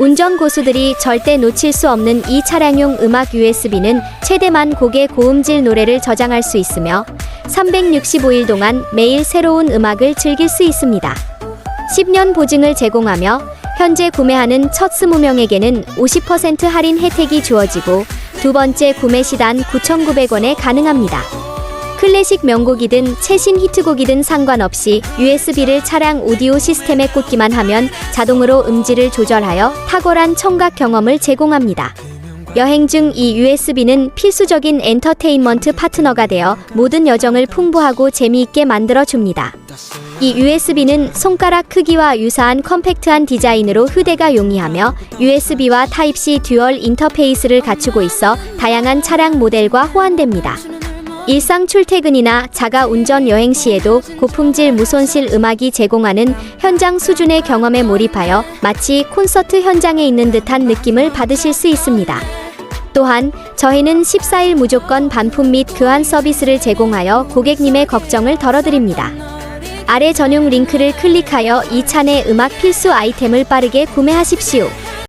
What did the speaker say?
운전 고수들이 절대 놓칠 수 없는 이 차량용 음악 USB는 최대만 곡의 고음질 노래를 저장할 수 있으며 365일 동안 매일 새로운 음악을 즐길 수 있습니다. 10년 보증을 제공하며 현재 구매하는 첫 20명에게는 50% 할인 혜택이 주어지고 두 번째 구매 시단 9,900원에 가능합니다. 클래식 명곡이든 최신 히트곡이든 상관없이 USB를 차량 오디오 시스템에 꽂기만 하면 자동으로 음질을 조절하여 탁월한 청각 경험을 제공합니다. 여행 중 이 USB는 필수적인 엔터테인먼트 파트너가 되어 모든 여정을 풍부하고 재미있게 만들어 줍니다. 이 USB는 손가락 크기와 유사한 컴팩트한 디자인으로 휴대가 용이하며 USB와 타입C 듀얼 인터페이스를 갖추고 있어 다양한 차량 모델과 호환됩니다. 일상 출퇴근이나 자가 운전 여행 시에도 고품질 무손실 음악이 제공하는 현장 수준의 경험에 몰입하여 마치 콘서트 현장에 있는 듯한 느낌을 받으실 수 있습니다. 또한 저희는 14일 무조건 반품 및 교환 서비스를 제공하여 고객님의 걱정을 덜어드립니다. 아래 전용 링크를 클릭하여 이 차내 음악 필수 아이템을 빠르게 구매하십시오.